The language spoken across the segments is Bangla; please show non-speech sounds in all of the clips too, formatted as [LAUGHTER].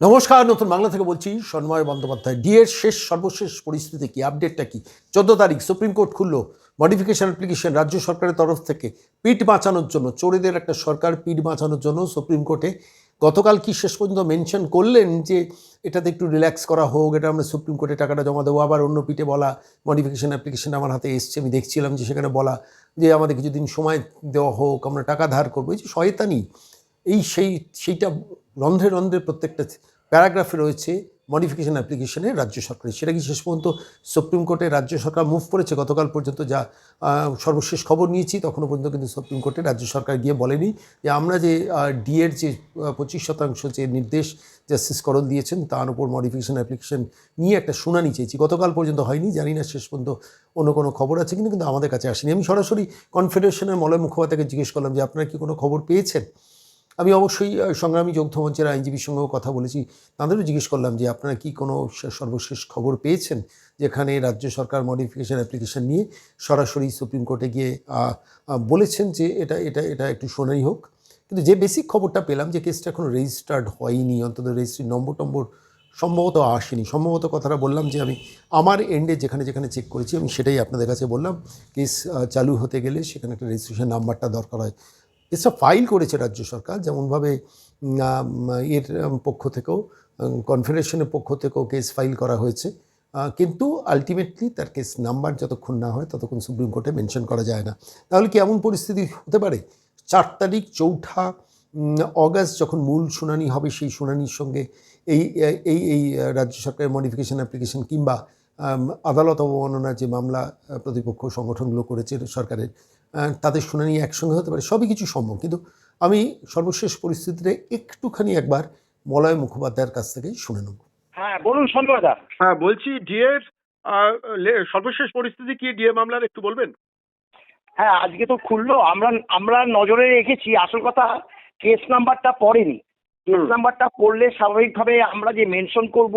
নমস্কার, নতুন বাংলা থেকে বলছি সন্ময় বন্দ্যোপাধ্যায়। ডিএর শেষ সর্বশেষ পরিস্থিতি কি? আপডেটটা কি? চোদ্দ তারিখ সুপ্রিম কোর্ট খুললো। মডিফিকেশন অ্যাপ্লিকেশন রাজ্য সরকারের তরফ থেকে পিঠ বাঁচানোর জন্য, চোরেদের একটা সরকার পিঠ বাঁচানোর জন্য সুপ্রিম কোর্টে গতকাল কি শেষ পর্যন্ত মেনশন করলেন যে এটাতে একটু রিল্যাক্স করা হোক, এটা আমরা সুপ্রিম কোর্টে টাকাটা জমা দেবো, আবার অন্য পিঠে বলা মডিফিকেশন অ্যাপ্লিকেশন আমার হাতে এসছে, আমি দেখছিলাম যে সেখানে বলা যে আমাদের কিছুদিন সময় দেওয়া হোক, আমরা টাকা ধার করব। এই যে শয়তানি, এই সেই, সেইটা রন্ধ্রে রন্ধ্রে প্রত্যেকটা প্যারাগ্রাফে রয়েছে মডিফিকেশন অ্যাপ্লিকেশনে রাজ্য সরকারের। সেটা কি শেষ পর্যন্ত সুপ্রিম কোর্টে রাজ্য সরকার মুভ করেছে? গতকাল পর্যন্ত যা সর্বশেষ খবর নিয়েছি, তখনও পর্যন্ত কিন্তু সুপ্রিম কোর্টে রাজ্য সরকার গিয়ে বলেনি যে আমরা যে ডিএর যে পঁচিশ শতাংশ যে নির্দেশ জাস্টিস করণ দিয়েছেন, তার উপর মডিফিকেশন অ্যাপ্লিকেশন নিয়ে একটা শুনানি চেয়েছি গতকাল পর্যন্ত হয়নি, জানি না শেষ পর্যন্ত অন্য কোনো খবর আছে কিন্তু কিন্তু আমাদের কাছে আসেনি। আমি সরাসরি কনফেডারেশনের মলয় মুখোপাধ্যায়কে জিজ্ঞেস করলাম যে, আপনারা কি কোনো খবর পেয়েছেন? আমি অবশ্যই সংগ্রামী যৌথ মঞ্চের আইনজীবীর সঙ্গেও কথা বলেছি। তাদেরও জিজ্ঞেস করলাম যে, আপনারা কি কোনো সর্বশেষ খবর পেয়েছেন যেখানে রাজ্য সরকার মডিফিকেশন অ্যাপ্লিকেশন নিয়ে সরাসরি সুপ্রিম কোর্টে গিয়ে বলেছেন যে এটা এটা এটা একটু শোনাই হোক? কিন্তু যে বেসিক খবরটা পেলাম যে কেসটা এখনও রেজিস্টার্ড হয়নি, অন্তত রেজিস্ট্রি নম্বর টম্বর সম্ভবত আসেনি। সম্ভবত কথাটা বললাম যে, আমি আমার এন্ডে যেখানে যেখানে চেক করেছি, আমি সেটাই আপনাদের কাছে বললাম। কেস চালু হতে গেলে সেখানে একটা রেজিস্ট্রেশন নাম্বারটা দরকার হয়। এসব ফাইল করেছে রাজ্য সরকার, যেমনভাবে এর পক্ষ থেকেও কনফেডারেশনের পক্ষ থেকেও কেস ফাইল করা হয়েছে। কিন্তু আলটিমেটলি তার কেস নাম্বার যতক্ষণ না হয় ততক্ষণ সুপ্রিম কোর্টে মেনশন করা যায় না। তাহলে কি এমন পরিস্থিতি হতে পারে? চার তারিখ চৌঠা অগাস্ট যখন মূল শুনানি হবে সেই শুনানির সঙ্গে এই এই এই রাজ্য সরকারের মডিফিকেশন অ্যাপ্লিকেশন কিংবা আদালত অবমাননার যে মামলা প্রতিপক্ষ সংগঠনগুলো করেছে সরকারের আহ, তাদের শুনানি একসঙ্গে হতে পারে সবই কিছু সম্ভব। কিন্তু আমি সর্বশেষ পরিস্থিতিতে একটুখানি একবার মলয় মুখোপাধ্যায়ের কাছ থেকে শুনে নেব। হ্যাঁ বলুন সন্ধ্যা হ্যাঁ বলছি ডিএর সর্বশেষ পরিস্থিতি কি ডিএ মামলার একটু বলবেন? হ্যাঁ আজকে তো খুললো আমরা আমরা নজরে রেখেছি আসল কথা কেস নাম্বারটা পড়েনি। কেস নাম্বারটা পড়লে স্বাভাবিকভাবে আমরা যে মেনশন করব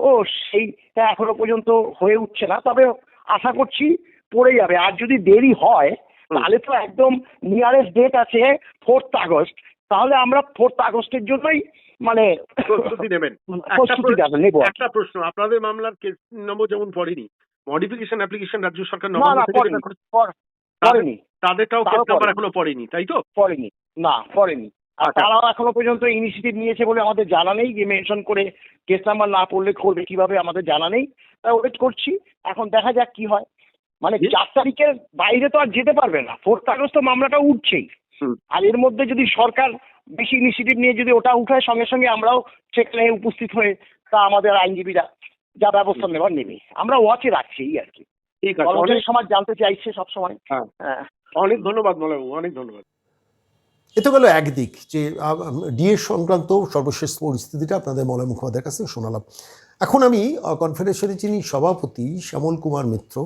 ও সেইটা এখনও পর্যন্ত হয়ে উঠছে না তবে আশা করছি পড়ে যাবে। আর যদি দেরি হয় তাহলে তো একদম নিয়ারেস্ট ডেট আছে ফোর্থ আগস্ট। তাহলে আমরা ফোর্থ আগস্টের জন্যই মানে প্রস্তুতি নেবেন। [LAUGHS] একটা প্রশ্ন- আপনাদের মামলার কেস নম্বর যেমন পড়েনি মডিফিকেশন অ্যাপ্লিকেশন রাজ্য সরকার তাদেরটাও কেস নাম্বার এখনও পড়েনি তাই তো? পড়েনি না পড়েনি। আর আচ্ছা। তারাও এখনও পর্যন্ত ইনিশিয়েটিভ নিয়েছে বলে আমাদের জানা নেই যে মেনশন করে কেস নাম্বার না পড়লে করবে কীভাবে আমাদের জানা নেই। তাই ওয়েট করছি এখন দেখা যাক কি হয়। মানে। চার তারিখের বাইরে তো আর যেতে পারবে না। ফোর্থ আগস্ট তো মামলাটা উঠছেই। আর এর মধ্যে যদি সরকার বেশি ইনিশিয়েটিভ নিয়ে যদি ওটা উঠায় সঙ্গে সঙ্গে আমরাও সেখানে উপস্থিত হয়ে তা আমাদের আইনজীবীরা যা ব্যবস্থা নেবার নেবে। আমরা ওয়াচে রাখছি এই আর কি। ঠিক আছে সমাজ জানতে চাইছে সবসময়। হ্যাঁ। হ্যাঁ। অনেক ধন্যবাদ মলয় অনেক ধন্যবাদ। এ তো গেল একদিক যে ডিএ সংক্রান্ত সর্বশেষ পরিস্থিতিটা আপনাদের মলয় মুখোপাধ্যায়ের কাছে শোনালাম। এখন আমি কনফেডারেশনের যিনি সভাপতি শ্যামল কুমার মিত্র,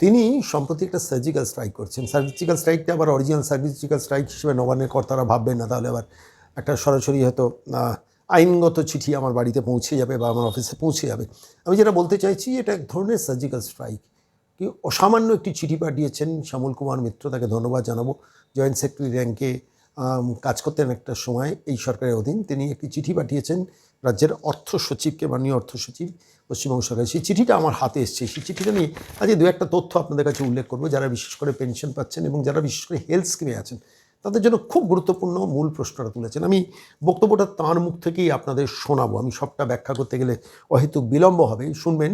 তিনি সম্প্রতি একটা সার্জিক্যাল স্ট্রাইক করছেন। সার্জিক্যাল স্ট্রাইকটা আবার অরিজিনাল সার্জিক্যাল স্ট্রাইক হিসেবে নবান্নের কর্তারা ভাববেন না, তাহলে আবার একটা সরাসরি হয়তো আইনগত চিঠি আমার বাড়িতে পৌঁছে যাবে বা আমার অফিসে পৌঁছে যাবে। আমি যেটা বলতে চাইছি, এটা এক ধরনের সার্জিক্যাল স্ট্রাইক কি অসামান্য একটি চিঠি পাঠিয়েছেন শ্যামল কুমার মিত্র, তাকে ধন্যবাদ জানাব। জয়েন্ট সেক্রেটারি র্যাঙ্কে কাজ করতেন একটা সময় এই সরকারের অধীন। তিনি একটি চিঠি পাঠিয়েছেন রাজ্যের অর্থ সচিবকে, মাননীয় অর্থ সচিব, পশ্চিমবঙ্গ সরকার সেই চিঠিটা আমার হাতে এসছে। সেই চিঠিটা নিয়ে আজকে দু একটা তথ্য আপনাদের কাছে উল্লেখ করব। যারা বিশেষ করে পেনশন পাচ্ছেন এবং যারা বিশেষ করে হেলথ স্কিমে আছেন, তাদের জন্য খুব গুরুত্বপূর্ণ মূল প্রশ্নটা তুলেছেন। আমি বক্তব্যটা তাঁর মুখ থেকেই আপনাদের শোনাবো। আমি সবটা ব্যাখ্যা করতে গেলে অহেতুক বিলম্ব হবে। শুনবেন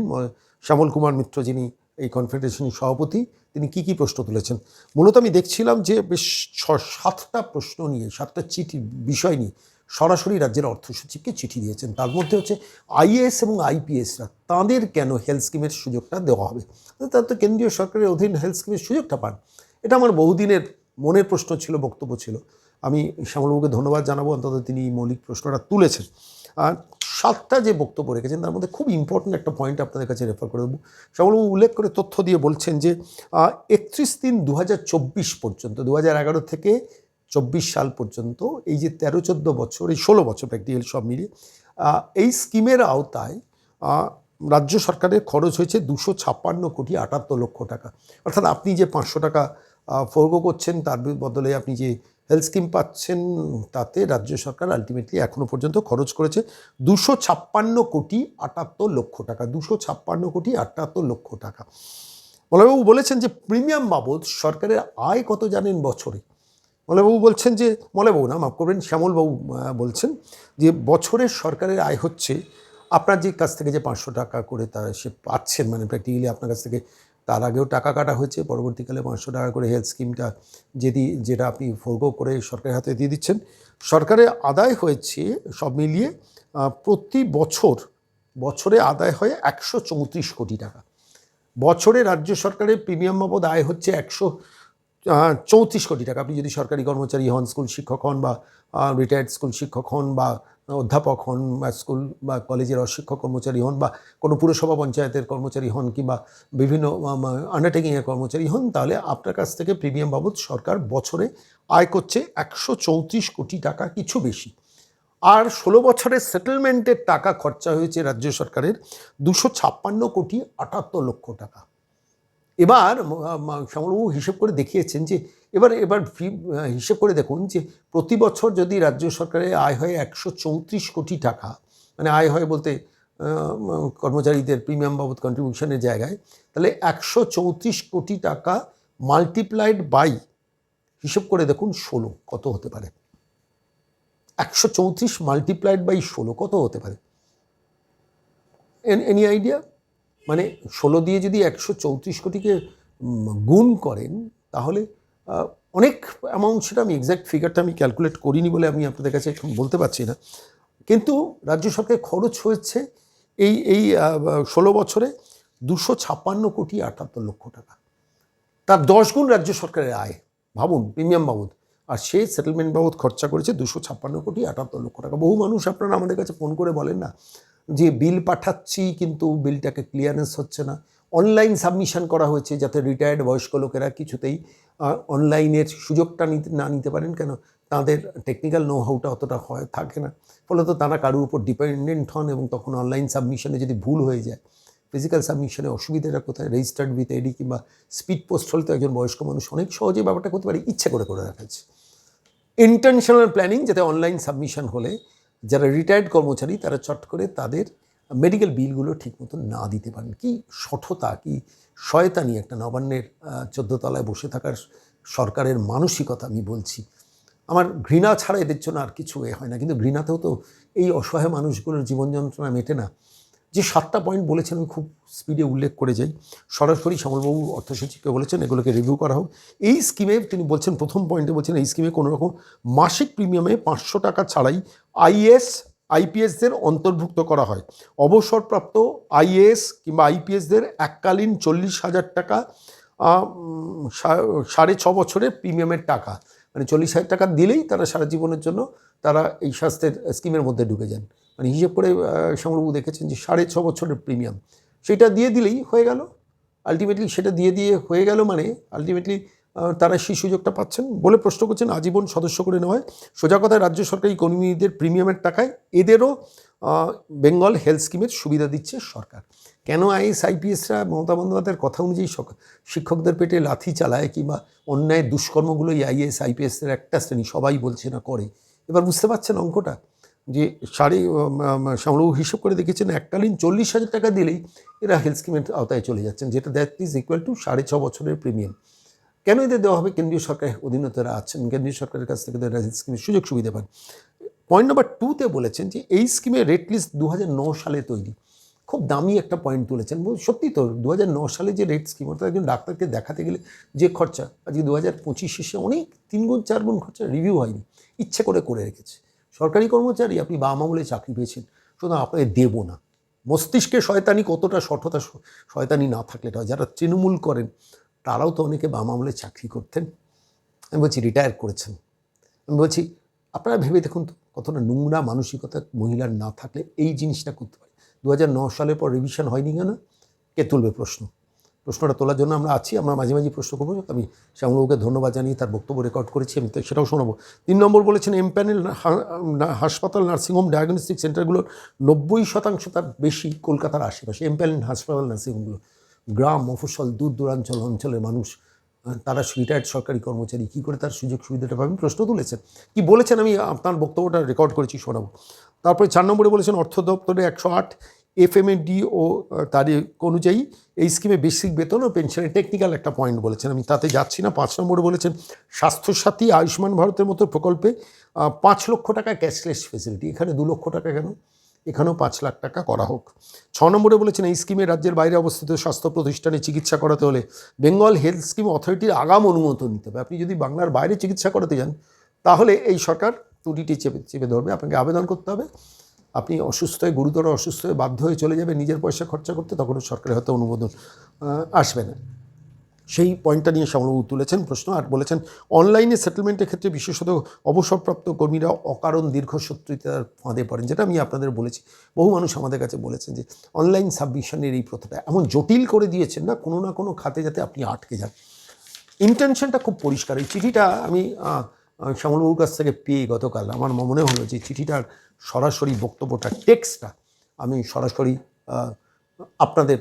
শ্যামল কুমার মিত্র যিনি এই কনফেডারেশনের সভাপতি, তিনি কি কি প্রশ্ন তুলেছেন? মূলত আমি দেখছিলাম যে বেশ ছ, সাতটা প্রশ্ন নিয়ে, সাতটা চিঠি, বিষয় নিয়ে সরাসরি রাজ্যের অর্থ সচিবকে চিঠি দিয়েছেন। তার মধ্যে হচ্ছে আইএএস এবং আইপিএসরা, তাঁদের কেন হেলথ স্কিমের সুযোগটা দেওয়া হবে? তার তো কেন্দ্রীয় সরকারের অধীন হেলথ স্কিমের সুযোগটা পান। এটা আমার বহুদিনের মনের প্রশ্ন ছিল, বক্তব্য ছিল। আমি শ্যামলবাবুকে ধন্যবাদ জানাব। অন্তত তিনি এই মৌলিক প্রশ্নটা তুলেছেন। আর সাতটা যে বক্তব্য রেখেছেন, তার মধ্যে খুব ইম্পর্ট্যান্ট একটা পয়েন্ট আপনাদের কাছে রেফার করে দেবো। শ্যামলবাবু উল্লেখ করে তথ্য দিয়ে বলছেন যে একত্রিশ তিন দু পর্যন্ত দু থেকে চব্বিশ সাল পর্যন্ত এই যে তেরো চোদ্দ বছর, এই ষোলো বছর প্র্যাকটিক্যাল সব মিলিয়ে এই স্কিমের আওতায় রাজ্য সরকারের খরচ হয়েছে দুশো ছাপ্পান্ন কোটি আটাত্তর লক্ষ টাকা। অর্থাৎ আপনি যে পাঁচশো টাকা ফর্গ করছেন, তার বদলে আপনি যে হেলথ স্কিম পাচ্ছেন তাতে রাজ্য সরকার আলটিমেটলি এখনও পর্যন্ত খরচ করেছে দুশো ছাপ্পান্ন কোটি আটাত্তর লক্ষ টাকা, দুশো ছাপ্পান্ন কোটি আটাত্তর লক্ষ টাকা। মলয়বাবু বলেছেন যে প্রিমিয়াম বাবদ সরকারের আয় কত জানেন বছরে? মলয়বাবু বলছেন যে, মলয়বাবু না, মাফ করবেন, শ্যামলবাবু বলছেন যে বছরের সরকারের আয় হচ্ছে, আপনার যে কাছ থেকে যে পাঁচশো টাকা করে তারা সে পাচ্ছেন মানে প্র্যাকটিক্যালি আপনার কাছ থেকে তার আগেও টাকা কাটা হয়েছে, পরবর্তীকালে পাঁচশো টাকা করে হেলথ স্কিমটা যেটি যেটা আপনি ফোরগো করে সরকারের হাতে দিয়ে দিচ্ছেন। সরকারের আদায় হয়েছে সব মিলিয়ে প্রতি বছর, বছরে আদায় হয় একশো চৌত্রিশ কোটি টাকা। বছরে রাজ্য সরকারের প্রিমিয়াম বাবদ আয় হচ্ছে একশো চৌত্রিশ কোটি টাকা। আপনি যদি সরকারি কর্মচারী হন স্কুল শিক্ষক হন বা রিটায়ার্ড স্কুল শিক্ষক হন বা অধ্যাপক হন বা স্কুল বা কলেজের অশিক্ষক কর্মচারী হন বা কোনো পুরসভা পঞ্চায়েতের কর্মচারী হন কিংবা বিভিন্ন আন্ডারটেকিংয়ের কর্মচারী হন, তাহলে আপনার কাছ থেকে প্রিমিয়াম বাবদ সরকার বছরে আয় করছে একশো চৌত্রিশ কোটি টাকা, কিছু বেশি। আর ষোলো বছরের সেটেলমেন্টের টাকা খরচা হয়েছে রাজ্য সরকারের দুশো ছাপ্পান্ন কোটি আটাত্তর লক্ষ টাকা। এবার শ্যামলবাবু হিসেব করে দেখিয়েছেন যে, এবার এবার হিসেব করে দেখুন যে, প্রতি বছর যদি রাজ্য সরকারের আয় হয় একশো চৌত্রিশ কোটি টাকা মানে আয় হয় বলতে কর্মচারীদের প্রিমিয়াম বাবদ কন্ট্রিবিউশনের জায়গায়, তাহলে একশো চৌত্রিশ কোটি টাকা মাল্টিপ্লাইড বাই হিসেব করে দেখুন ষোলো, কত হতে পারে? একশো চৌত্রিশ মাল্টিপ্লাইড বাই ষোলো, কত হতে পারে? এনি আইডিয়া মানে ষোলো দিয়ে যদি একশো চৌত্রিশ কোটিকে গুণ করেন, তাহলে অনেক অ্যামাউন্ট সেটা আমি এক্স্যাক্ট ফিগারটা আমি ক্যালকুলেট করিনি বলে আমি আপনাদের কাছে এখন বলতে পারছি না। কিন্তু রাজ্য সরকারের খরচ হয়েছে এই এই ষোলো বছরে দুশো ছাপ্পান্ন কোটি আটাত্তর লক্ষ টাকা। তার দশ গুণ রাজ্য সরকারের আয়। ভাবুন প্রিমিয়াম বাবদ। আর সে সেটেলমেন্ট বাবদ খরচা করেছে দুশো ছাপ্পান্ন কোটি আটাত্তর লক্ষ টাকা। বহু মানুষ আপনারা আমাদের কাছে ফোন করে বলেন না যে বিল পাঠাচ্ছি কিন্তু বিলটাকে ক্লিয়ারেন্স হচ্ছে না। অনলাইন সাবমিশন করা হয়েছে যাতে রিটায়ার্ড বয়স্ক লোকেরা কিছুতেই অনলাইনের সুযোগটা নিতে না নিতে পারেন কেন? তাদের টেকনিক্যাল নো হাউটা অতটা হয়, থাকে না। ফলত তারা কারোর উপর ডিপেন্ডেন্ট হন এবং তখন অনলাইন সাবমিশনে যদি ভুল হয়ে যায় ফিজিক্যাল সাবমিশনে অসুবিধাটা কোথায়? রেজিস্টার্ড উইথ এডি কিংবা স্পিড পোস্ট হলে তো একজন বয়স্ক মানুষ অনেক সহজে ব্যাপারটা করতে পারে, ইচ্ছে করে করে রাখাচ্ছে ইন্টেনশনাল প্ল্যানিং যাতে অনলাইন সাবমিশন হলে যারা রিটায়ার্ড কর্মচারী, তারা চট করে তাদের মেডিকেল বিলগুলো ঠিক মতো না দিতে পারেন। কি সঠতা, কি নিয়ে একটা নবান্নের চোদ্দতলায় বসে থাকার সরকারের মানসিকতা আমি বলছি। আমার ঘৃণা ছাড়া এদের জন্য আর কিছু এ হয় না। কিন্তু ঘৃণাতেও তো এই অসহায় মানুষগুলোর জীবন যন্ত্রণা মেটে না। যে সাতটা পয়েন্ট বলেছেন, আমি খুব স্পিডে উল্লেখ করে যাই। সরাসরি শ্যামলবাবু অর্থসচিবকে বলেছেন, এগুলোকে রিভিউ করা হোক। এই স্কিমে তিনি বলছেন, প্রথম পয়েন্টে বলছেন, এই স্কিমে কোনো রকম মাসিক প্রিমিয়ামে পাঁচশো টাকা ছাড়াই আইএস আইপিএসদের অন্তর্ভুক্ত করা হয়। অবসরপ্রাপ্ত আইএএস কিংবা আইপিএসদের এককালীন চল্লিশ হাজার টাকা সাড়ে ছ বছরের প্রিমিয়ামের টাকা। মানে চল্লিশ হাজার টাকা দিলেই তারা সারা জীবনের জন্য তারা এই স্বাস্থ্যের স্কিমের মধ্যে ঢুকে যান। মানে হিসেব করে সংগ্রহবাবু দেখেছেন যে সাড়ে ছ বছরের প্রিমিয়াম। সেটা দিয়ে দিলেই হয়ে গেল। আলটিমেটলি সেটা দিয়ে দিয়ে হয়ে গেল মানে আলটিমেটলি তারা সেই সুযোগটা পাচ্ছেন বলে প্রশ্ন করছেন আজীবন সদস্য করে নেওয়া হয় সোজা কথায় রাজ্য সরকারি কর্মীদের প্রিমিয়ামের টাকায় এদেরও বেঙ্গল হেলথ স্কিমের সুবিধা দিচ্ছে সরকার। কেন আইএস, আইপিএসরা, মমতা বন্দ্যোপাধ্যায়ের কথা অনুযায়ী শিক্ষকদের পেটে লাথি চালায় কিংবা অন্যায় দুষ্কর্মগুলো এই আইএস, আইপিএসের একটা শ্রেণি সবাই বলছে না করে? এবার বুঝতে পারছেন অঙ্কটা? যে সাড়ে শ্যামলবাবু হিসেব করে দেখেছেন এককালীন চল্লিশ হাজার টাকা দিলেই এরা হেলথ স্কিমের আওতায় চলে যাচ্ছেন, যেটা দ্যাট ইজ ইকুয়াল টু সাড়ে ছ বছরের প্রিমিয়াম কেন এদের দেওয়া হবে? কেন্দ্রীয় সরকারের অধীনতারা আছেন, কেন্দ্রীয় সরকারের কাছ থেকে তারা হেলথ স্কিমের সুযোগ সুবিধা পান। পয়েন্ট নাম্বার টুতে বলেছেন যে, এই স্কিমের রেট লিস্ট দু সালে তৈরি। খুব দামি একটা পয়েন্ট তুলেছেন। সত্যি তো দু সালে যে রেট স্কিম অর্থাৎ একজন ডাক্তারকে দেখাতে গেলে যে খরচা, আজকে দু হাজার পঁচিশ শেষে অনেক তিন গুণ চার গুণ খরচা রিভিউ হয়নি। ইচ্ছে করে করে রেখেছে। সরকারি কর্মচারী, আপনি বাম আমলে চাকরি পেয়েছেন। সুতরাং আপনাকে দেবো না। মস্তিষ্কে শয়তানি কতটা সঠতা শয়তানি না থাকলে হয় যারা তৃণমূল করেন, তারাও তো অনেকে বাম আমলে চাকরি করতেন। আমি বলছি রিটায়ার করেছেন। আমি বলছি, আপনারা ভেবে দেখুন তো, কতটা নোংরা মানসিকতা মহিলার না থাকলে এই জিনিসটা করতে পারে দু সালের পর রিভিশন হয়নি কেন? কে তুলবে প্রশ্ন? প্রশ্নটা তোলার জন্য আমরা আছি, আমরা মাঝে মাঝে প্রশ্ন করব। আমি শ্যামলবাবুকে ধন্যবাদ জানিয়ে তার বক্তব্য রেকর্ড করেছি, আমি তো সেটাও শোনাবো। তিন নম্বর বলেছেন এমপ্যানেল হাসপাতাল নার্সিংহোম ডায়াগনস্টিক সেন্টারগুলোর নব্বই শতাংশ তার বেশি কলকাতার আশেপাশে এমপ্যানেল হাসপাতাল নার্সিংহোমগুলো গ্রাম, মফস্বল, দূর দূরাঞ্চল অঞ্চলের মানুষ তারা রিটায়ার্ড সরকারি কর্মচারী, কী করে তার সুযোগ সুবিধাটা পাবেন প্রশ্ন তুলেছেন। কি বলেছেন? আমি আপনার বক্তব্যটা রেকর্ড করেছি, শোনাবো। তারপরে চার নম্বরে বলেছেন, অর্থ দপ্তরে একশো আট এফএমএডি ও আহ, তার অনুযায়ী এই স্কিমে বেসিক বেতন ও পেনশনের টেকনিক্যাল একটা পয়েন্ট বলেছেন। আমি তাতে যাচ্ছি না পাঁচ নম্বরে বলেছেন স্বাস্থ্যসাথী আয়ুষ্মান ভারতের মতো প্রকল্পে পাঁচ লক্ষ টাকা ক্যাশলেস ফেসিলিটি এখানে দু লক্ষ টাকা কেন? এখানেও পাঁচ লাখ টাকা করা হোক। ছ নম্বরে বলেছেন এই স্কিমে রাজ্যের বাইরে অবস্থিত স্বাস্থ্য প্রতিষ্ঠানে চিকিৎসা করাতে হলে বেঙ্গল হেলথ স্কিম অথরিটির আগাম অনুমোদন নিতে হবে। আপনি যদি বাংলার বাইরে চিকিৎসা করাতে যান তাহলে এই সরকার ত্রুটিটি চেপে চেপে ধরবে। আপনাকে আবেদন করতে হবে। আপনি অসুস্থ হয়ে, গুরুতর অসুস্থ হয়ে বাধ্য হয়ে চলে যাবে নিজের পয়সা খরচা করতে, তখনও সরকারের হয়তো অনুমোদন আসবে না। সেই পয়েন্টটা নিয়ে শ্যামলবাবু তুলেছেন প্রশ্ন আর বলেছেন, অনলাইনে সেটেলমেন্টের ক্ষেত্রে বিশেষত অবসরপ্রাপ্ত কর্মীরা অকারণ দীর্ঘসূত্রিতার ফাঁদে পড়েন, যেটা আমি আপনাদের বলেছি। বহু মানুষ আমাদের কাছে বলেছেন যে অনলাইন সাবমিশনের এই প্রথাটা এমন জটিল করে দিয়েছেন না, কোনো না কোনো খাতে যাতে আপনি আটকে যান। ইন্টেনশনটা খুব পরিষ্কার। এই চিঠিটা আমি শ্যামলবাবুর কাছ থেকে পেয়ে গতকাল আমার মনে হলো যে চিঠিটার সরাসরি বক্তব্যটা, টেক্সটটা আমি সরাসরি আপনাদের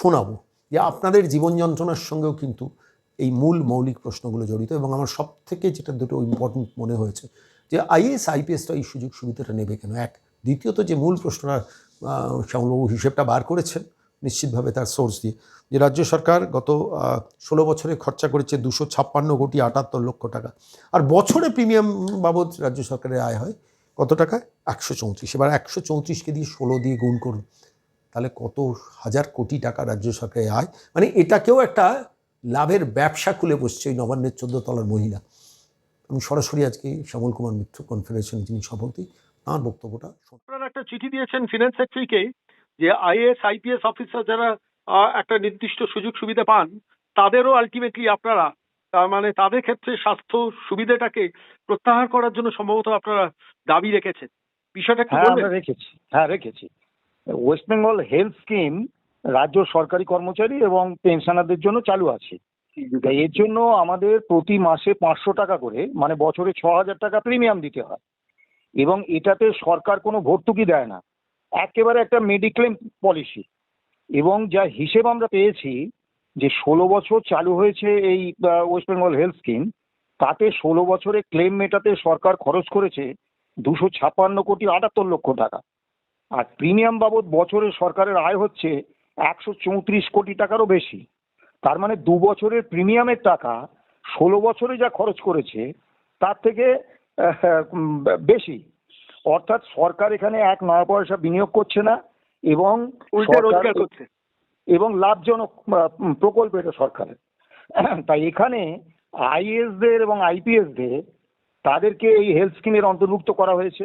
শোনাবো যে আপনাদের জীবন যন্ত্রণার সঙ্গেও কিন্তু এই মূল মৌলিক প্রশ্নগুলো জড়িত এবং আমার সব থেকে যেটা দুটো ইম্পর্টেন্ট মনে হয়েছে যে আইএস আইপিএসটা এই সুযোগ সুবিধাটা নেবে কেন? এক, দ্বিতীয়ত যে মূল প্রশ্নটা শ্যামলবাবু হিসেবটা বার করেছেন নিশ্চিতভাবে তার সোর্স দিয়ে যে রাজ্য সরকার গত ষোলো বছরে খরচা করেছে দুশো ছাপ্পান্ন কোটি আটাত্তর লক্ষ টাকা। আর বছরে প্রিমিয়াম বাবদ রাজ্য সরকারের আয় হয় কত টাকা একশো চৌত্রিশ। এবার একশো চৌত্রিশকে দিয়ে ষোলো দিয়ে গুণ করুন। তাহলে কত হাজার কোটি টাকা রাজ্য সরকারের আয়? মানে এটাকেও একটা লাভের ব্যবসা খুলে বসছে ওই নবান্নের তলার মহিলা। আমি সরাসরি আজকে শ্যামল কুমার মিত্র কনফেডারেশন যিনি সভাপতি, তাঁর বক্তব্যটা। আপনারা একটা চিঠি দিয়েছেন ফিনান্স সেক্রেটারিকে যে আইএস আইপিএস অফিসার যারা একটা নির্দিষ্ট সুযোগ সুবিধা পান, তাদেরও আলটিমেটলি আপনারা, তার মানে তাদের ক্ষেত্রে স্বাস্থ্য সুবিধাটাকে প্রত্যাহার করার জন্য সম্ভবত আপনারা দাবি রেখেছেন। বিষয়টা হ্যাঁ আমরা রেখেছি। হ্যাঁ রেখেছি। ওয়েস্ট বেঙ্গল হেলথ স্কিম রাজ্য সরকারি কর্মচারী এবং পেনশনারদের জন্য চালু আছে। এর জন্য আমাদের প্রতি মাসে পাঁচশো টাকা করে মানে বছরে ছ হাজার টাকা প্রিমিয়াম দিতে হয়। এবং এটাতে সরকার কোনো ভর্তুকি দেয় না। একেবারে একটা মেডিক্লেম পলিসি এবং যা হিসেব আমরা পেয়েছি যে ষোলো বছর চালু হয়েছে এই ওয়েস্ট বেঙ্গল হেলথ স্কিম তাতে ষোলো বছরে ক্লেম মেটাতে সরকার খরচ করেছে দুশো ছাপ্পান্ন কোটি আটাত্তর লক্ষ টাকা। আর প্রিমিয়াম বাবদ বছরে সরকারের আয় হচ্ছে একশো চৌত্রিশ কোটি টাকারও বেশি। তার মানে দু বছরের প্রিমিয়ামের টাকা ষোলো বছরে যা খরচ করেছে তার থেকে বেশি। অর্থাৎ সরকার এখানে এক নয়া পয়সা বিনিয়োগ করছে না এবং এবং লাভজনক প্রকল্প এটা সরকারের। তাই এখানে আইএসদের এবং আইপিএসদের তাদেরকে এই হেলথ স্কিমের অন্তর্ভুক্ত করা হয়েছে।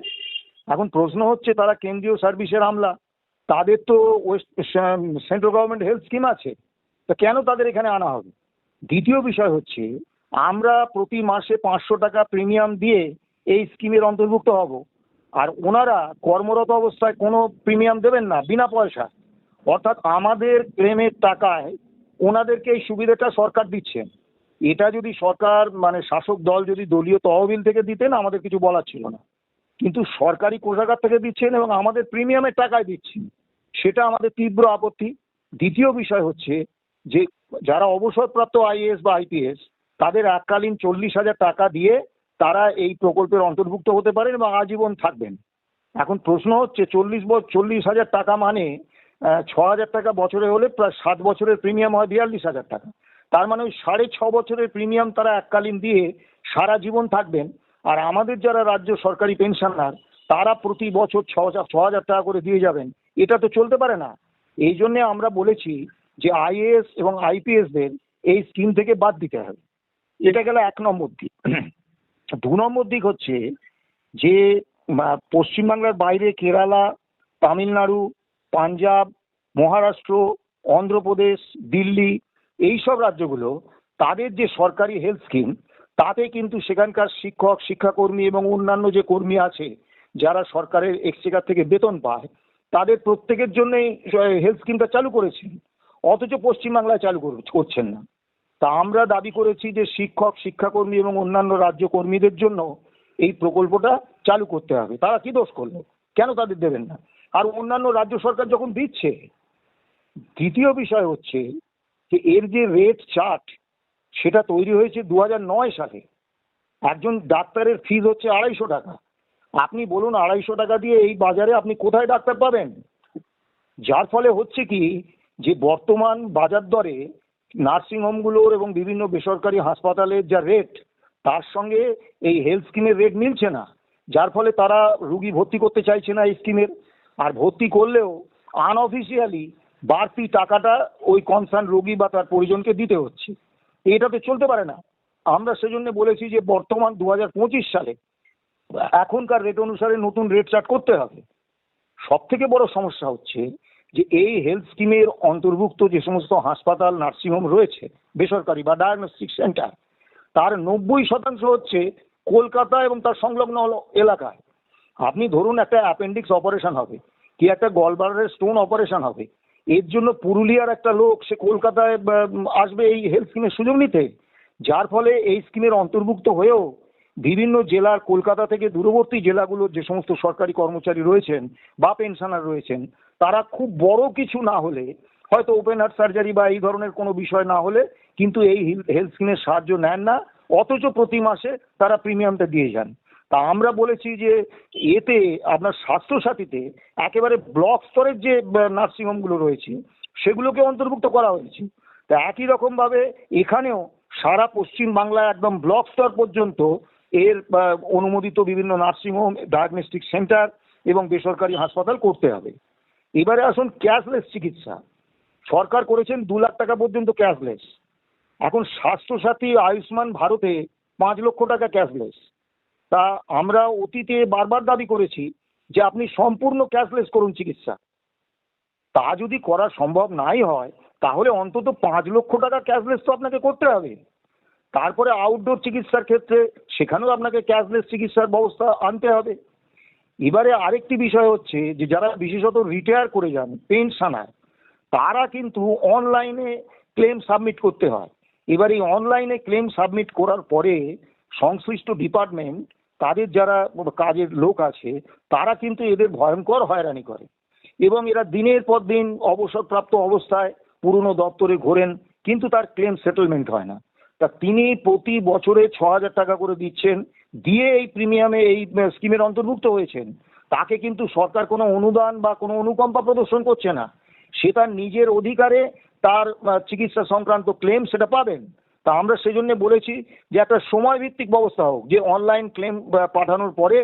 এখন প্রশ্ন হচ্ছে, তারা কেন্দ্রীয় সার্ভিসের আমলা। তাদের তো west central government health scheme আছে। তা কেন তাদের এখানে আনা হবে? দ্বিতীয় বিষয় হচ্ছে, আমরা প্রতি মাসে পাঁচশো টাকা প্রিমিয়াম দিয়ে এই স্কিমের অন্তর্ভুক্ত হব। আর ওনারা কর্মরত অবস্থায় কোনো প্রিমিয়াম দেবেন না, বিনা পয়সা। অর্থাৎ আমাদের ক্লেমের টাকায় ওনাদেরকে এই সুবিধাটা সরকার দিচ্ছেন এটা যদি সরকার মানে শাসক দল যদি দলীয় তহবিল থেকে দিতেন, আমাদের কিছু বলার ছিল না। কিন্তু সরকারি কোষাগার থেকে দিচ্ছেন এবং আমাদের প্রিমিয়ামের টাকায় দিচ্ছেন। সেটা আমাদের তীব্র আপত্তি। দ্বিতীয় বিষয় হচ্ছে যে, যারা অবসরপ্রাপ্ত আইএএস বা আইপিএস, তাদের এককালীন চল্লিশ হাজার টাকা দিয়ে তারা এই প্রকল্পের অন্তর্ভুক্ত হতে পারেন এবং আজীবন থাকবেন। এখন প্রশ্ন হচ্ছে, চল্লিশ চল্লিশ হাজার টাকা মানে ছ হাজার টাকা বছরে হলে প্রায় সাত বছরের প্রিমিয়াম হয় বিয়াল্লিশ হাজার টাকা। তার মানে ওই সাড়ে ছ বছরের প্রিমিয়াম তারা এককালীন দিয়ে সারা জীবন থাকবেন। আর আমাদের যারা রাজ্য সরকারি পেনশনার, তারা প্রতি বছর ছ হাজার ছ হাজার টাকা করে দিয়ে যাবেন। এটা তো চলতে পারে না। এই জন্য আমরা বলেছি যে আইএএস এবং আইপিএসদের এই স্কিম থেকে বাদ দিতে হবে। এটা গেল এক নম্বর দিক। দু নম্বর দিক হচ্ছে যে পশ্চিমবাংলার বাইরে কেরালা, তামিলনাড়ু, পাঞ্জাব, মহারাষ্ট্র, অন্ধ্রপ্রদেশ, দিল্লি এই সব রাজ্যগুলো, তাদের যে সরকারি হেলথ স্কিম তাতে কিন্তু সেখানকার শিক্ষক, শিক্ষাকর্মী এবং অন্যান্য যে কর্মী আছে, যারা সরকারের এক্সচেকার থেকে বেতন পায়, তাদের প্রত্যেকের জন্যই হেলথ স্কিমটা চালু করেছেন অথচ পশ্চিমবাংলায় চালু কর- করছেন না। তা আমরা দাবি করেছি যে শিক্ষক, শিক্ষাকর্মী এবং অন্যান্য রাজ্য কর্মীদের জন্য এই প্রকল্পটা চালু করতে হবে। তারা কি দোষ করল? কেন তাদের দেবেন না? আর অন্যান্য রাজ্য সরকার যখন দিচ্ছে, দ্বিতীয় বিষয় হচ্ছে যে এর যে রেট চার্ট, সেটা তৈরি হয়েছে দু নয় সালে। একজন ডাক্তারের ফিজ হচ্ছে আড়াইশো টাকা। আপনি বলুন আড়াইশো টাকা দিয়ে এই বাজারে আপনি কোথায় ডাক্তার পাবেন? যার ফলে হচ্ছে কি, যে বর্তমান বাজার দরে নার্সিংহোমগুলোর এবং বিভিন্ন বেসরকারি হাসপাতালের যা রেট তার সঙ্গে এই হেলথ স্কিমের রেট মিলছে না। যার ফলে তারা রুগী ভর্তি করতে চাইছে না এই স্কিমের আর ভর্তি করলেও আনঅফিসিয়ালি বাড়তি টাকাটা ওই কনসার্ন রোগী বা তার পরিজনকে দিতে হচ্ছে। এটা তো চলতে পারে না। আমরা সেজন্য বলেছি যে বর্তমান দু হাজার পঁচিশ সালে এখনকার রেট অনুসারে নতুন রেট চার্ট করতে হবে। সব থেকে বড় সমস্যা হচ্ছে যে এই হেলথ স্কিমের অন্তর্ভুক্ত যে সমস্ত হাসপাতাল নার্সিংহোম রয়েছে, বেসরকারি বা ডায়াগনস্টিক সেন্টার তার নব্বই শতাংশ হচ্ছে কলকাতা এবং তার সংলগ্ন এলাকায়। আপনি ধরুন একটা অ্যাপেন্ডিক্স অপারেশন হবে, কি একটা গলবারের স্টোন অপারেশন হবে এর জন্য পুরুলিয়ার একটা লোক, সে কলকাতায় আসবে এই হেলথ স্কিমের সুযোগ নিতে। যার ফলে এই স্কিমের অন্তর্ভুক্ত হয়েও বিভিন্ন জেলার, কলকাতা থেকে দূরবর্তী জেলাগুলোর যে সমস্ত সরকারি কর্মচারী রয়েছেন বা পেনশনার রয়েছেন, তারা খুব বড় কিছু না হলে, হয়তো ওপেন হার্ট সার্জারি বা এই ধরনের কোনো বিষয় না হলে কিন্তু এই হেলথ স্কিমের সাহায্য নেন না, অথচ প্রতি মাসে তারা প্রিমিয়ামটা দিয়ে যান। তা আমরা বলেছি যে এতে আপনার স্বাস্থ্যসাথীতে একেবারে ব্লক স্তরের যে নার্সিংহোমগুলো রয়েছে, সেগুলোকে অন্তর্ভুক্ত করা হয়েছে। তা একই রকম ভাবে এখানেও সারা পশ্চিম বাংলায় একদম ব্লক স্তর পর্যন্ত এর অনুমোদিত বিভিন্ন নার্সিংহোম, ডায়াগনস্টিক সেন্টার এবং বেসরকারি হাসপাতাল করতে হবে। এবারে আসুন ক্যাশলেস চিকিৎসা। সরকার করেছেন দু লাখ টাকা পর্যন্ত ক্যাশলেস। এখন স্বাস্থ্যসাথী আয়ুষ্মান ভারতে পাঁচ লক্ষ টাকা ক্যাশলেস। তা আমরা অতীতে বারবার দাবি করেছি যে আপনি সম্পূর্ণ ক্যাশলেস করুন চিকিৎসা। তা যদি করা সম্ভব নাই হয়, তাহলে অন্তত পাঁচ লক্ষ টাকা ক্যাশলেস তো আপনাকে করতে হবে। তারপরে আউটডোর চিকিৎসার ক্ষেত্রে সেখানেও আপনাকে ক্যাশলেস চিকিৎসার ব্যবস্থা আনতে হবে। এবারে আরেকটি বিষয় হচ্ছে যে যারা বিশেষত রিটায়ার করে যান, পেনশনার, তারা কিন্তু অনলাইনে ক্লেম সাবমিট করতে হয়। এবার এই অনলাইনে ক্লেম সাবমিট করার পরে সংশ্লিষ্ট ডিপার্টমেন্ট তাদের যারা কাজের লোক আছে, তারা কিন্তু এদের ভয়ঙ্কর হয়রানি করে। এবং এরা দিনের পর দিন অবসরপ্রাপ্ত অবস্থায় পুরনো দপ্তরে ঘোরেন, কিন্তু তার ক্লেম সেটেলমেন্ট হয় না। তা তিনি প্রতি বছরে ছ হাজার টাকা করে দিচ্ছেন, দিয়ে এই প্রিমিয়ামে এই স্কিমের অন্তর্ভুক্ত হয়েছেন। তাকে কিন্তু সরকার কোনো অনুদান বা কোনো অনুকম্পা প্রদর্শন করছে না। সে তার নিজের অধিকারে তার চিকিৎসা সংক্রান্ত ক্লেম সেটা পাবেন। তা আমরা সেজন্য বলেছি যে একটা সময় ভিত্তিক ব্যবস্থা হোক, যে অনলাইন ক্লেম পাঠানোর পরে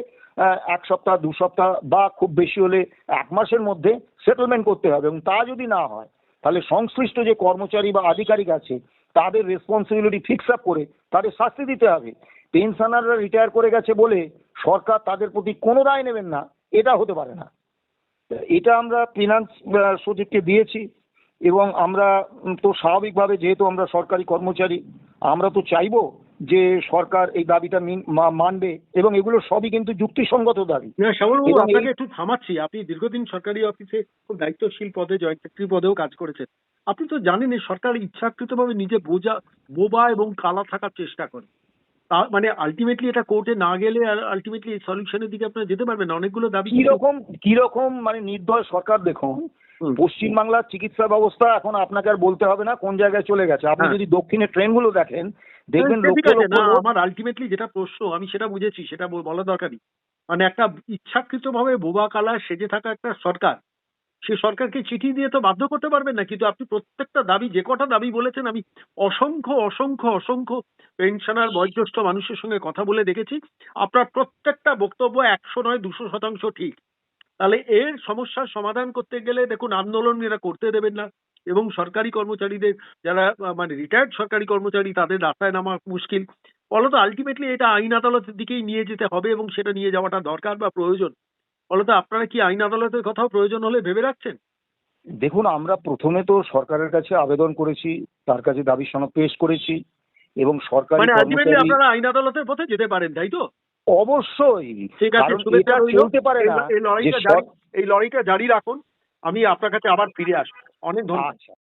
এক সপ্তাহ, দু সপ্তাহ বা খুব বেশি হলে এক মাসের মধ্যে সেটেলমেন্ট করতে হবে। এবং তা যদি না হয়, তাহলে সংশ্লিষ্ট যে কর্মচারী বা আধিকারিক আছে, তাদের রেসপন্সিবিলিটি ফিক্স আপ করে তাদের শাস্তি দিতে হবে। পেনশনাররা রিটায়ার করে গেছে বলে সরকার তাদের প্রতি কোনো রায় নেবেন না, এটা হতে পারে না। এটা আমরা ফিনান্স সচিবকে দিয়েছি। এবং আমরা তো স্বাভাবিকভাবে যেহেতু আমরা সরকারি কর্মচারী আমরা তো চাইব যে সরকার এই দাবিটা মানবে এবং এগুলো সবই কিন্তু যুক্তিসঙ্গত দাবি। আপনাকে একটু থামাচ্ছি। আপনি দীর্ঘদিন সরকারি অফিসে খুব দায়িত্বশীল পদে জয়েন্ট সেক্রেটারি পদেও কাজ করেছেন। আপনি তো জানেন এই সরকার ইচ্ছাকৃতভাবে নিজে বোঝা বোবা এবং কালা থাকার চেষ্টা করে। মানে আলটিমেটলি এটা কোর্টে না গেলে আর আলটিমেটলি সলিউশনের দিকে আপনারা যেতে পারবেন অনেকগুলো দাবি কীরকম কীরকম মানে নির্দয় সরকার দেখুন। পশ্চিমবাংলার চিকিৎসা ব্যবস্থা এখন আপনাকে আর বলতে হবে না কোন জায়গায় চলে গেছে। আপনি হ্যাঁ। যদি দক্ষিণের ট্রেনগুলো দেখেন দেখবেন হ্যাঁ, আমার আলটিমেটলি যেটা প্রশ্ন আমি সেটা বুঝেছি সেটা বলা দরকারই মানে একটা ইচ্ছাকৃতভাবে বোবা কালা সেজে থাকা একটা সরকার সে সরকারকে চিঠি দিয়ে তো বাধ্য করতে পারবেন না কিন্তু আপনি প্রত্যেকটা দাবি যে কটা দাবি বলেছেন আমি অসংখ্য অসংখ্য অসংখ্য পেনশনার বয়োজ্যেষ্ঠ মানুষের সঙ্গে কথা বলে দেখেছি। আপনার প্রত্যেকটা বক্তব্য একশো নয় দুশো শতাংশ ঠিক। তাহলে এর সমস্যার সমাধান করতে গেলে দেখুন আন্দোলন এরা করতে দেবেন না। এবং সরকারি কর্মচারীদের যারা মানে রিটায়ার্ড সরকারি কর্মচারী তাদের রাস্তায় নামা মুশকিল। ফলত আলটিমেটলি এটা আইন আদালতের দিকেই নিয়ে যেতে হবে এবং সেটা নিয়ে যাওয়াটা দরকার বা প্রয়োজন। ফলত আপনারা কি আইন আদালতের কথাও প্রয়োজন হলে ভেবে রাখছেন? দেখুন আমরা প্রথমে তো সরকারের কাছে আবেদন করেছি তার কাছে দাবি সনদ পেশ করেছি এবং সরকারি মানে আলটিমেটলি আপনারা আইন আদালতের পথে যেতে পারেন তাই তো? অবশ্যই। ঠিক আছে শুভেচ্ছা। চলতে পারে এই- না। এই লড়াইটা জারি এই লড়াইটা জারি রাখুন আমি আপনার কাছে আবার ফিরে আসব। অনেক ধন্যবাদ। আচ্ছা।